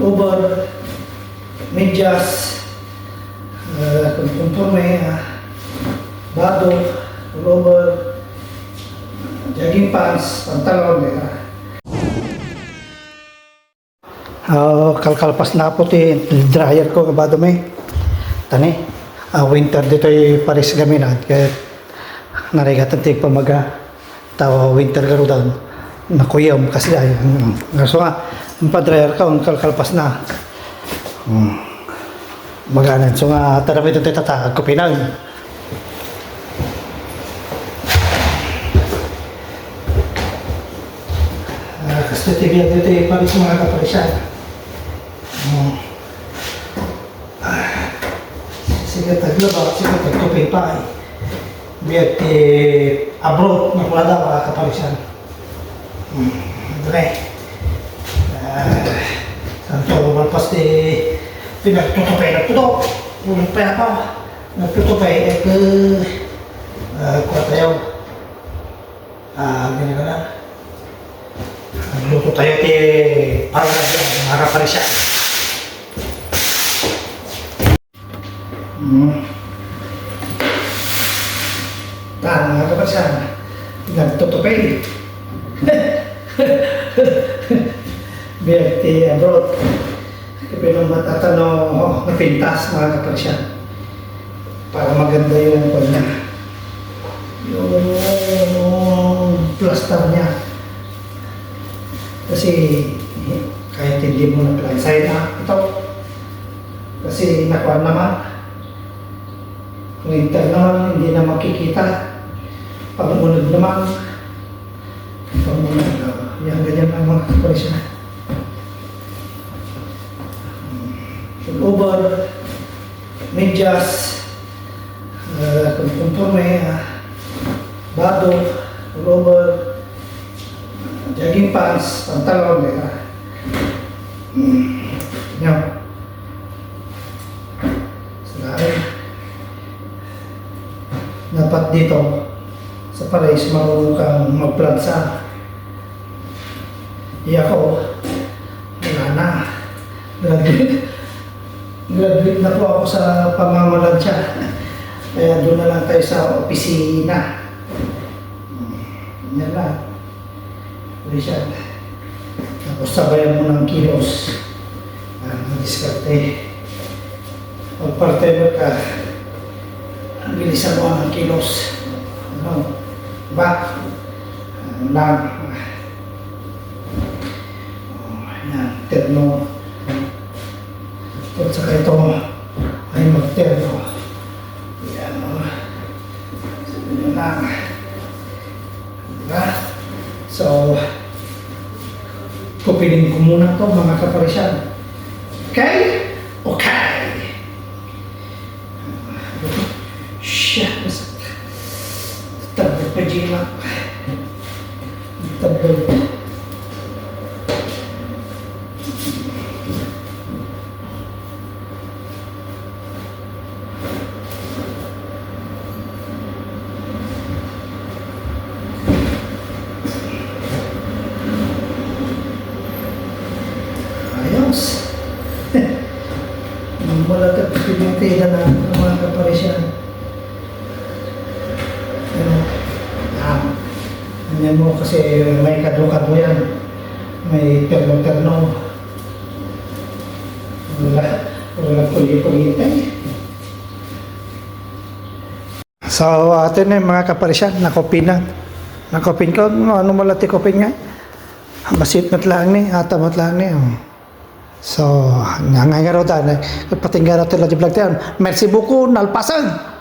over, medyas, uh, conforme, uh, bado, over, jogging pants, pantalon, uh, Uh, kalkalpas na po ti dryer ko kabado may. Tani ah, winter dito ay pares gaminan kaya narigatan ti pamaga. Tawa winter garo daw nakuyom kasi ay mm, ngaso nga ang pa-dryer ka kalkalpas na mm. maganan so nga tarami ito tatakag ko pinag Ah, kasi tigyan dito ay pares mga kaparisan Hmm. Ah. Sige, taglaba, sige, tagtupay pa eh. Biyat eh, abroad, nakulada, makakapalisan. Hmm, Andre. Ah, santo, malpas eh, pinagtutupay na. Ulit pa pa. Nagtutupay, eh, ke, ah, kuha tayo. Ah, ganyan na. Nagluto tayo, eh, para makakapalisan. Hmm. Tahan mga kapasan. Nagtutupay. Berti abroad. Kapilong matatano na pintas mga kapasan. Para maganda yung kwan niya. Yung plaster niya. Kasi kahit hindi mo na-apply sa'yo na ito. Kasi nakuha naman. Winter naman, hindi na makikita. Pag-unod naman. Pag-unod naman. Yan, ganyan ang mga kaparisyon. Over, medyas, uh, conforme, uh, bado, over, jogging pants, pantalon, uh, yan. Salamat dapat dito sa Paris marunong kang magplansa. Iya ko, wala na. Graduate. Graduate na po ako sa pamamalansya. Kaya doon na lang tayo sa opisina. Yan lang. Richard. Tapos sabayan mo ng kilos. Ah, madiskarte. Pag part-timer ka, bilisan mo ang kilos. Ano? Diba? Ano lang. Oh, yan. Terno. At saka ito ay magterno. Yan o. Diba? So, kupiling ko muna to mga kaparisyan. Okay? Okay. Pinintila na ng mga kaparisyan. Ano, ah, ganyan mo kasi may kado-kado yan. May terno-terno. Wala, wala puli-pulitay. So, atin na yung mga kaparisyan, nakopin na. Nakopin ko, ano ano malati kopin nga? Basit mat lang ni, ata mat lang ni. oh. So, nga nga nga ta, patingga ra tila di vlog. Merci beaucoup, nalpasan!